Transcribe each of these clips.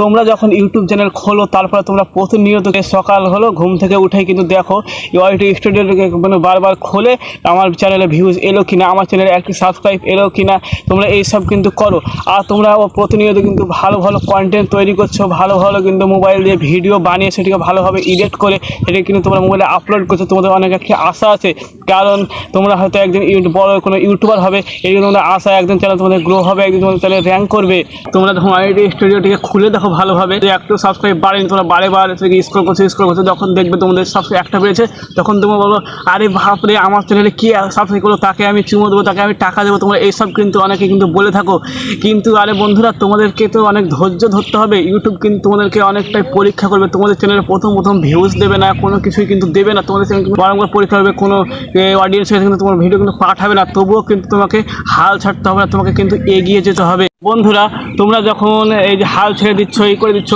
তোমরা যখন YouTube channel খোলো, তারপরে তোমরা প্রতিনিয়ত সকাল হলো, ঘুম থেকে উঠে কিন্তু দেখো ওয়াইটি স্টুডিও মানে বারবার খোলে, আমার চ্যানেলে ভিউজ এলো কিনা, আমার চ্যানেলে একটি সাবস্ক্রাইব এলো কিনা, তোমরা এইসব কিন্তু করো। আর তোমরা প্রতিনিয়ত কিন্তু ভালো ভালো কন্টেন্ট তৈরি করছ, ভালো ভালো কিন্তু মোবাইল দিয়ে ভিডিও বানিয়ে সেটিকে ভালোভাবে এডিট করে সেটা কিন্তু তোমরা মোবাইলে আপলোড করছ, তোমাদের অনেক একটি আশা আছে। কারণ তোমরা হয়তো একদিন বড় কোনো ইউটিউবার হবে এই তোমাদের আশা একদিন চ্যানেল তোমাদের গ্রো হবে, একদিন তোমাদের চ্যানেল র্যাঙ্ক করবে। তোমরা আইডি স্টুডিওটিকে খুলে দেখো ভালোভাবে। যে একটু সাবস্ক্রাইব বাড়েনি, তোমরা বারে বারে থেকে স্ক্রল করছ স্ক্রল করছ, যখন দেখবে তোমাদের সাবস্ক্রাইব একটা পেয়েছে, তখন তোমরা বলো, আরে বাপরে, আমার চ্যানেলে কি সাবস্ক্রাইব করল? তাকে আমি চুমো দেবো, তাকে আমি টাকা দেবো। তোমরা এইসব কিন্তু অনেকে কিন্তু বলে থাকো। কিন্তু আরে বন্ধুরা, তোমাদেরকে তো অনেক ধৈর্য ধরতে হবে। ইউটিউব কিন্তু তোমাদেরকে অনেকটাই পরীক্ষা করবে। তোমাদের চ্যানেলে প্রথম প্রথম ভিউজ দেবে না, কোনো কিছুই কিন্তু দেবে না। তোমাদের চ্যানেল বারংবার পরীক্ষা হবে, কোনো অডিয়েন্স কিন্তু তোমার ভিডিও কিন্তু পাঠাবে না। তবুও কিন্তু তোমাকে হাল ছাড়তে হবে না, তোমাকে কিন্তু এগিয়ে যেতে হবে। বন্ধুরা তোমরা যখন এই যে হাল ছেড়ে দিচ্ছ এই করে দিচ্ছ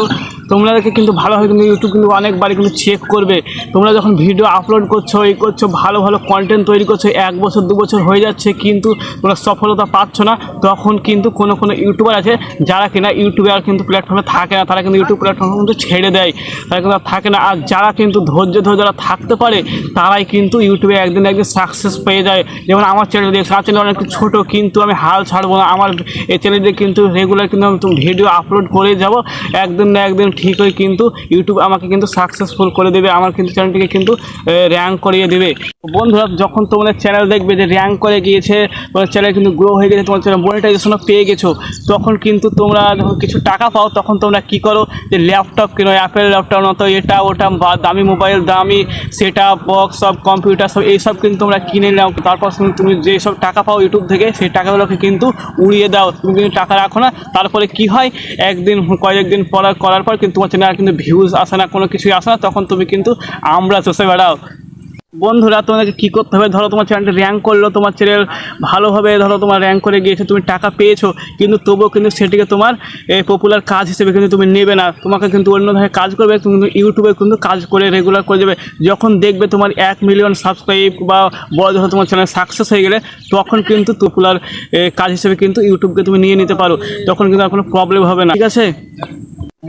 তোমরাকে কিন্তু ভালোভাবে কিন্তু ইউটিউব কিন্তু অনেকবারই কিন্তু চেক করবে। তোমরা যখন ভিডিও আপলোড করছ, এই করছ, ভালো ভালো কন্টেন্ট তৈরি করছ, এক বছর, দু বছর হয়ে যাচ্ছে কিন্তু তোমরা সফলতা পাচ্ছ না, তখন কিন্তু কোনো কোনো ইউটিউবার আছে যারা কিনা ইউটিউবে আর কিন্তু প্ল্যাটফর্মে থাকে না, তারা কিন্তু ইউটিউব প্ল্যাটফর্মে কিন্তু ছেড়ে দেয়, তারা কিন্তু থাকে না। আর যারা কিন্তু ধৈর্য ধরে যারা থাকতে পারে, তারাই কিন্তু ইউটিউবে একদিন একদিন সাকসেস পেয়ে যায়। যেমন আমার চ্যানেল দেখছি, আমার চ্যানেল অনেক ছোটো, কিন্তু আমি হাল ছাড়বো না। আমার এই চ্যানেলে কিন্তু রেগুলার কিন্তু আমি ভিডিও আপলোড করে যাব। একদিন না একদিন ঠিক হয়ে কিন্তু ইউটিউব আমাকে কিন্তু সাকসেসফুল করে দেবে, আমার কিন্তু চ্যানেলটিকে কিন্তু র্যাঙ্ক করিয়ে দেবে। বন্ধুরা, যখন তোমাদের চ্যানেল দেখবে যে র্যাঙ্ক করে গিয়েছে তোমার চ্যানেল কিন্তু গ্রো হয়ে গেছে তোমার চ্যানেল মনিটাইজেশনও পেয়ে গেছো, তখন কিন্তু তোমরা যখন কিছু টাকা পাও, তখন তোমরা কি করো যে ল্যাপটপ কিনো অ্যাপেল ল্যাপটপ নতো, এটা ওটা বা দামি মোবাইল দামি সেট আপ বক্স সব কম্পিউটার সব এইসব কিন্তু তোমরা কিনে নাও। তারপর তুমি- যেসব টাকা পাও ইউটিউব থেকে, সেই টাকাগুলোকে কিন্তু উড়িয়ে দাও। তুমি কিন্তু টাকা রাখো না, তারপরে কি হয়? একদিন, কয়েকদিন পড়া করার পর কিন্তু তোমার চ্যানেল কিন্তু ভিউজ আসে না, কোনো কিছুই আসে না, তখন তুমি কিন্তু আমরা চষে বেড়াও। বন্ধুরা তোমাকে কী করতে হবে? ধরো তোমার চ্যানেলটা র্যাঙ্ক করল, তোমার চ্যানেল ভালোভাবে ধরো তোমার র্যাঙ্ক করে গিয়েছে, তুমি টাকা পেয়েছ, কিন্তু তবুও কিন্তু সেটিকে তোমার পপুলার কাজ হিসেবে কিন্তু তুমি নেবে না। তোমাকে কিন্তু অন্যভাবে কাজ করবে, তুমি কিন্তু ইউটিউবে কিন্তু কাজ করে রেগুলার করে যাবে যখন দেখবে তোমার এক মিলিয়ন সাবস্ক্রাইব বা বড় ধরো তোমার চ্যানেল সাকসেস হয়ে গেলে, তখন কিন্তু পপুলার কাজ হিসেবে কিন্তু ইউটিউবকে তুমি নিয়ে নিতে পারো। তখন কিন্তু আর কোনো প্রবলেম হবে না। ঠিক আছে?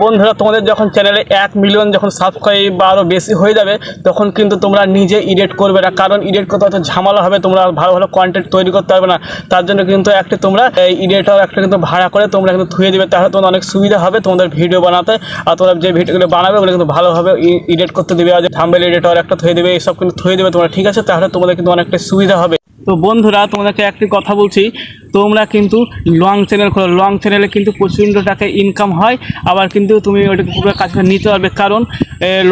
বন্ধুরা, তোমাদের যখন চ্যানেলে এক মিলিয়ন যখন সাবস্ক্রাইব বা আরও বেশি হয়ে যাবে, তখন কিন্তু তোমরা নিজে এডিট করবে না। কারণ এডিট করতে হয়তো ঝামেলা হবে, তোমরা ভালো ভালো কন্টেন্ট তৈরি করতে পারবে না। তার জন্য কিন্তু একটা তোমরা, এই এডিটর একটা কিন্তু ভাড়া করে তোমরা কিন্তু থুয়ে দেবে। তাহলে তোমাদের অনেক সুবিধা হবে তোমাদের ভিডিও বানাতে, আর তোমরা যে ভিডিওগুলো বানাবে, ওগুলো কিন্তু ভালোভাবে এডিট করতে দেবে। আর যে থাম্বেল এডিটর একটা থুয়ে দেবে, এইসব কিন্তু থুয়ে দেবে তোমরা, ঠিক আছে? তাহলে তোমাদের কিন্তু অনেকটা সুবিধা হবে। তো বন্ধুরা, তোমাদেরকে একটি কথা বলছি তোমরা কিন্তু লং চ্যানেল খোলো। লং চ্যানেলে কিন্তু প্রচণ্ড টাকা ইনকাম হয়। আবার কিন্তু তুমি ওইটাকে পুরো কাজ করে নিতে পারবে। কারণ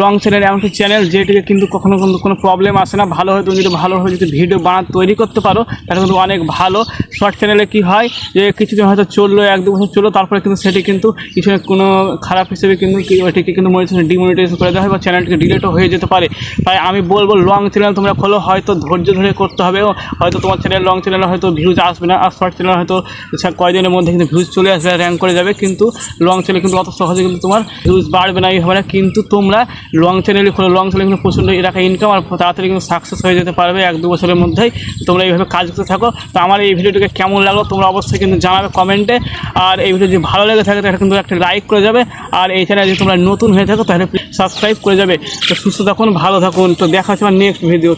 লং চ্যানেল এমন একটি চ্যানেল যেটিকে কিন্তু কখনো কিন্তু কোনো প্রবলেম আসে না। ভালো হয় তুমি যদি ভালোভাবে যদি ভিডিও বানা তৈরি করতে পারো, তাহলে কিন্তু অনেক ভালো। শর্ট চ্যানেলে কি হয় যে কিছুদিন হয়তো চলল, এক দু বছর চলল, তারপরে কিন্তু সেটি কিন্তু কিছু কোনো খারাপ হিসেবে কিন্তু ওইটিকে কিন্তু মনিটাইজেশন ডিমনিটাইজেশন করে দেওয়া হয় বা চ্যানেলটিকে ডিলেটও হয়ে যেতে পারে। তাই আমি বলব লং চ্যানেল তোমরা খোলো। হয়তো ধৈর্য ধরে করতে হবে। হয়তো তোমার চ্যানেল লং চ্যানেলে হয়তো ভিউজ আসবে না। আর শর্ট চ্যানেল হয়তো সা- কয়েকদিনের মধ্যে কিন্তু ভিউজ চলে আসবে র্যাঙ্ক করে যাবে, কিন্তু লং চ্যানেল কিন্তু অত সহজে কিন্তু তোমার ভিউজ বাড়বে না, এই হবে না, কিন্তু তোমরা লং চ্যানেলে খোলো লং চ্যানেল কিন্তু প্রচণ্ড এলাকা ইনকাম আর তাড়াতাড়ি কিন্তু সাকসেস হয়ে যেতে পারবে এক দু বছরের মধ্যেই, তোমরা এইভাবে কাজ করতে থাকো। তো আমার এই ভিডিওটিকে কেমন লাগল, তোমরা অবশ্যই কিন্তু জানাবে কমেন্টে আর এই ভিডিও যদি ভালো লেগে থাকে, তাহলে কিন্তু একটা লাইক করে যাবে। আর এই চ্যানেলে যদি তোমরা নতুন হয়ে থাকো, তাহলে সাবস্ক্রাইব করে যাবে। তো সুস্থ থাকুন, ভালো থাকুন। তো দেখা হচ্ছে আমার নেক্সট ভিডিও